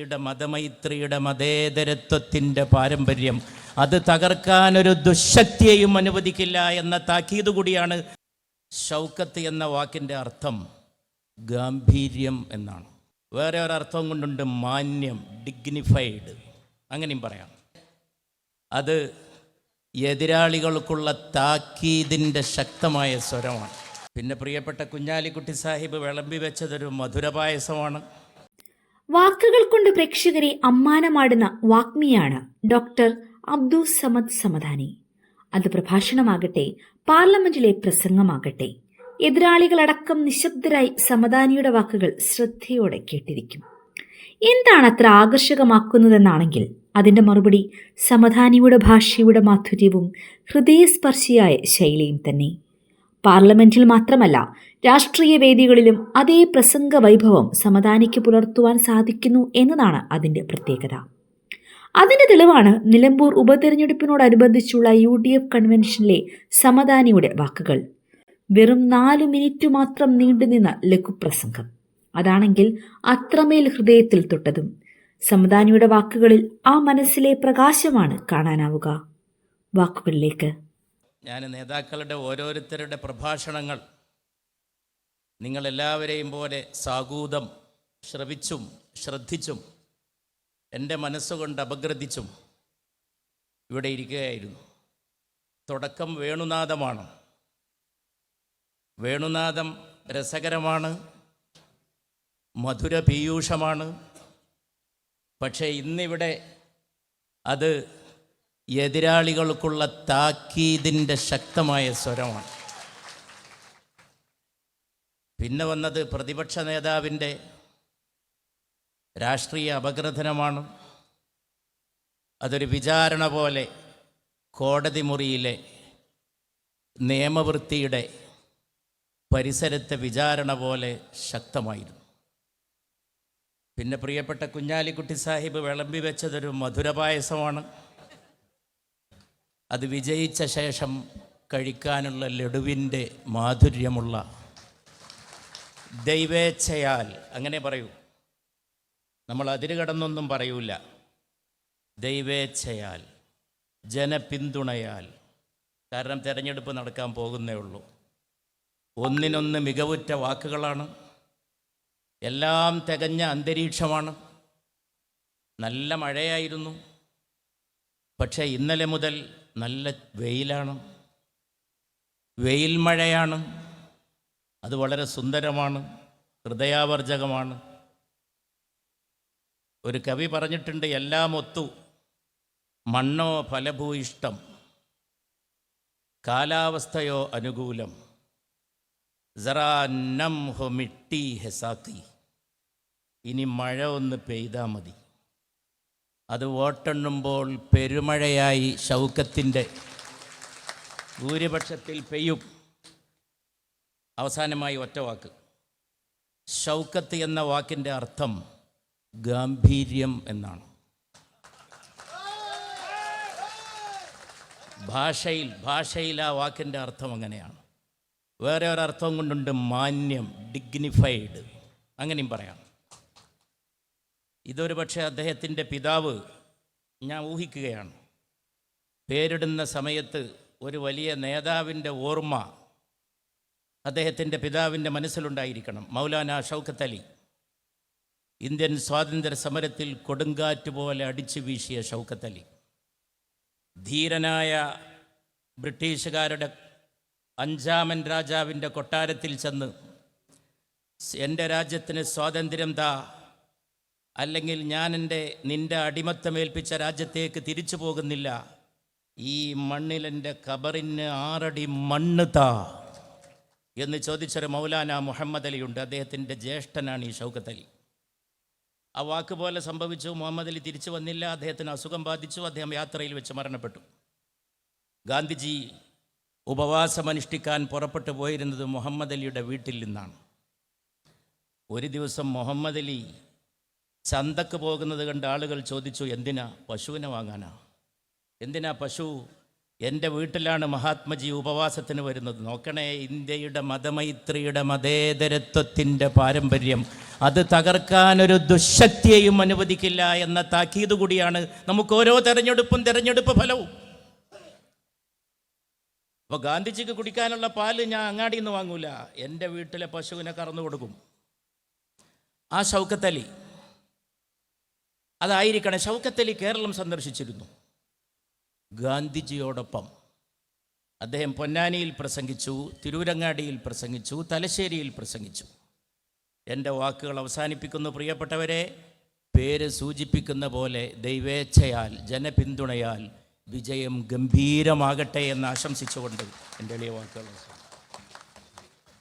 മനുഷ്യയുടെ മതമൈത്രിയുടെ മതേതരത്വത്തിന്റെ പാരമ്പര്യം. അത് തകർക്കാൻ ഒരു ദുശക്തിയെയും അനുവദിക്കില്ല എന്ന താക്കീത് കൂടിയാണ് ഷൗക്കത്ത് എന്ന വാക്കിന്റെ അർത്ഥം ഗാംഭീര്യം എന്നാണ്. വേറെ ഒരർത്ഥം കൊണ്ടുണ്ട് മാന്യം ഡിഗ്നിഫൈഡ് അങ്ങനെയും പറയാം. അത് എതിരാളികൾക്കുള്ള താക്കീതിന്റെ ശക്തമായ സ്വരമാണ്. പിന്നെ പ്രിയപ്പെട്ട കുഞ്ഞാലിക്കുട്ടി സാഹിബ് വിളമ്പി വെച്ചതൊരു മധുരപായസമാണ്. വാക്കുകൾ കൊണ്ട് പ്രേക്ഷകരെ അമ്മാനമാടുന്ന വാഗ്മിയാണ് ഡോക്ടർ അബ്ദുൾ സമദ് സമദാനി. അത് പ്രഭാഷണമാകട്ടെ പാർലമെന്റിലെ പ്രസംഗമാകട്ടെ എതിരാളികളടക്കം നിശബ്ദരായി സമദാനിയുടെ വാക്കുകൾ ശ്രദ്ധയോടെ കേട്ടിരിക്കും. എന്താണ് അത്ര ആകർഷകമാക്കുന്നതെന്നാണെങ്കിൽ അതിന്റെ മറുപടി സമധാനിയുടെ ഭാഷയുടെ മാധുര്യവും ഹൃദയസ്പർശിയായ ശൈലിയും തന്നെ. പാർലമെന്റിൽ മാത്രമല്ല രാഷ്ട്രീയ വേദികളിലും അതേ പ്രസംഗ വൈഭവം സമദാനിക്ക് പുലർത്തുവാൻ സാധിക്കുന്നു എന്നതാണ് അതിന്റെ പ്രത്യേകത. അതിന്റെ തെളിവാണ് നിലമ്പൂർ ഉപതെരഞ്ഞെടുപ്പിനോടനുബന്ധിച്ചുള്ള യു ഡി എഫ് കൺവെൻഷനിലെ സമദാനിയുടെ വാക്കുകൾ. വെറും നാലു മിനിറ്റ് മാത്രം നീണ്ടുനിന്ന ലഘുപ്രസംഗം അതാണെങ്കിൽ അത്രമേൽ ഹൃദയത്തിൽ തൊട്ടതും. സമദാനിയുടെ വാക്കുകളിൽ ആ മനസ്സിലെ പ്രകാശമാണ് കാണാനാവുക. വാക്കുകളിലേക്ക്. ഞാൻ നേതാക്കളുടെ ഓരോരുത്തരുടെ പ്രഭാഷണങ്ങൾ നിങ്ങളെല്ലാവരെയും പോലെ സാഗൂതം ശ്രവിച്ചും ശ്രദ്ധിച്ചും എന്റെ മനസ്സുകൊണ്ട് അപഗ്രഥിച്ചും ഇവിടെ ഇരിക്കുകയായിരുന്നു. തുടക്കം വേണുനാദമാണ് വേണുനാദം രസകരമാണ് മധുര പീയൂഷമാണ് പക്ഷേ ഇന്നിവിടെ അത് എതിരാളികൾക്കുള്ള താക്കീതിന്റെ ശക്തമായ സ്വരമാണ്. പിന്നെ വന്നത് പ്രതിപക്ഷ നേതാവിന്റെ രാഷ്ട്രീയ അപഗ്രഥനമാണ്. അതൊരു വിചാരണ പോലെ കോടതി മുറിയിലെ നിയമവൃത്തിയുടെ പരിസരത്തെ വിചാരണ പോലെ ശക്തമായിരുന്നു. പിന്നെ പ്രിയപ്പെട്ട കുഞ്ഞാലിക്കുട്ടി സാഹിബ് വിളമ്പി വെച്ചതൊരു മധുരപായസമാണ് അത് വിജയിച്ച ശേഷം കഴിക്കാനുള്ള ലഡുവിന്റെ മാധുര്യമുള്ള ദൈവേച്ഛയാൽ അങ്ങനെ പറയൂ. നമ്മൾ അതിര് കടന്നൊന്നും പറയൂല. ദൈവേച്ഛയാൽ ജനപിന്തുണയാൽ. കാരണം തിരഞ്ഞെടുപ്പ് നടക്കാൻ പോകുന്നേ ഉള്ളൂ. ഒന്നിനൊന്ന് മികവുറ്റ വാക്കുകളാണ്. എല്ലാം തികഞ്ഞ അന്തരീക്ഷമാണ്. നല്ല മഴയായിരുന്നു. പക്ഷേ ഇന്നലെ മുതൽ നല്ല വെയിലാണ്. വെയിൽ മഴയാണ്. അത് വളരെ സുന്ദരമാണ്. ഹൃദയാവർജകമാണ്. ഒരു കവി പറഞ്ഞിട്ടുണ്ട് എല്ലാം ഒത്തു മണ്ണോ ഫലഭൂയിഷ്ടം കാലാവസ്ഥയോ അനുകൂലം ജറാ നം മിട്ടി ഹെസാക്കി ഇനി മഴ ഒന്ന് പെയ്താൽ മതി. അത് വോട്ടെണ്ണുമ്പോൾ പെരുമഴയായി ശൗക്കത്തിന്റെ ഭൂരിപക്ഷത്തിൽ പെയ്യും. അവസാനമായി ഒറ്റ വാക്ക്. ഷൗക്കത്ത് എന്ന വാക്കിന്റെ അർത്ഥം ഗാംഭീര്യം എന്നാണ്. ഭാഷയിൽ ഭാഷയിൽ ആ വാക്കിന്റെ അർത്ഥം അങ്ങനെയാണ്. വേറെ ഒരർത്ഥം കൊണ്ടുണ്ട് മാന്യം ഡിഗ്നിഫൈഡ് അങ്ങനെയും പറയാം. ഇതൊരു പക്ഷേ അദ്ദേഹത്തിന്റെ പിതാവ് ഞാൻ ഊഹിക്കുകയാണ്. പേരിടുന്ന സമയത്ത് ഒരു വലിയ നേതാവിന്റെ ഓർമ്മ അദ്ദേഹത്തിന്റെ പിതാവിന്റെ മനസ്സിലുണ്ടായിരിക്കണം. മൗലാന ഷൗക്കത്ത് അലി. ഇന്ത്യൻ സ്വാതന്ത്ര്യ സമരത്തിൽ കൊടുങ്കാറ്റ് പോലെ അടിച്ചു വീശിയ ഷൗക്കത്ത് അലി. ധീരനായ ബ്രിട്ടീഷുകാരുടെ അഞ്ചാമൻ രാജാവിന്റെ കൊട്ടാരത്തിൽ ചെന്ന് എന്റെ രാജ്യത്തിന് സ്വാതന്ത്ര്യം താ അല്ലെങ്കിൽ ഞാൻ എന്റെ നിന്റെ അടിമത്തമേൽപ്പിച്ച രാജ്യത്തേക്ക് തിരിച്ചു പോകുന്നില്ല. ഈ മണ്ണിലെന്റെ കബറിന് ആറടി മണ്ണ് താ എന്ന് ചോദിച്ചൊരു മൗലാന മുഹമ്മദ് അലിയുണ്ട് അദ്ദേഹത്തിന്റെ ജ്യേഷ്ഠനാണ് ഈ ഷൗക്കത്ത് അലി. ആ വാക്ക് പോലെ സംഭവിച്ചു. മുഹമ്മദ് അലി തിരിച്ചു വന്നില്ല. അദ്ദേഹത്തിന് അസുഖം ബാധിച്ചു. അദ്ദേഹം യാത്രയിൽ വെച്ച് മരണപ്പെട്ടു. ഗാന്ധിജി ഉപവാസമനുഷ്ഠിക്കാൻ പുറപ്പെട്ടു പോയിരുന്നത് മുഹമ്മദ് അലിയുടെ വീട്ടിൽ നിന്നാണ്. ഒരു ദിവസം മുഹമ്മദ് അലി ചന്തക്ക് പോകുന്നത് കണ്ട് ആളുകൾ ചോദിച്ചു എന്തിനാ പശുവിനെ വാങ്ങാനാ? എന്തിനാ പശു? എന്റെ വീട്ടിലാണ് മഹാത്മജി ഉപവാസത്തിന് വരുന്നത്. നോക്കണേ ഇന്ത്യയുടെ മതമൈത്രിയുടെ മതേതരത്വത്തിന്റെ പാരമ്പര്യം. അത് തകർക്കാനൊരു ദുശക്തിയെയും അനുവദിക്കില്ല എന്ന താക്കീത് കൂടിയാണ് നമുക്ക് ഓരോ തെരഞ്ഞെടുപ്പും തെരഞ്ഞെടുപ്പ് ഫലവും. അപ്പോൾ ഗാന്ധിജിക്ക് കുടിക്കാനുള്ള പാൽ ഞാൻ അങ്ങാടിയിൽ നിന്ന് വാങ്ങൂല. എന്റെ വീട്ടിലെ പശുവിനെ കറന്നു കൊടുക്കും. ആ ഷൗക്കത്തലി അതായിരിക്കണം ഷൗക്കത്തലി കേരളം സന്ദർശിച്ചിരുന്നു. ഗാന്ധിജിയോടൊപ്പം അദ്ദേഹം പൊന്നാനിയിൽ പ്രസംഗിച്ചു തിരൂരങ്ങാടിയിൽ പ്രസംഗിച്ചു തലശ്ശേരിയിൽ പ്രസംഗിച്ചു. എന്റെ വാക്കുകൾ അവസാനിപ്പിക്കുന്നു പ്രിയപ്പെട്ടവരെ. പേര് സൂചിപ്പിക്കുന്ന പോലെ ദൈവേച്ഛയാൽ ജനപിന്തുണയാൽ വിജയം ഗംഭീരമാകട്ടെ എന്ന് ആശംസിച്ചുകൊണ്ട് എന്റെ എളിയ വാക്കുകൾ.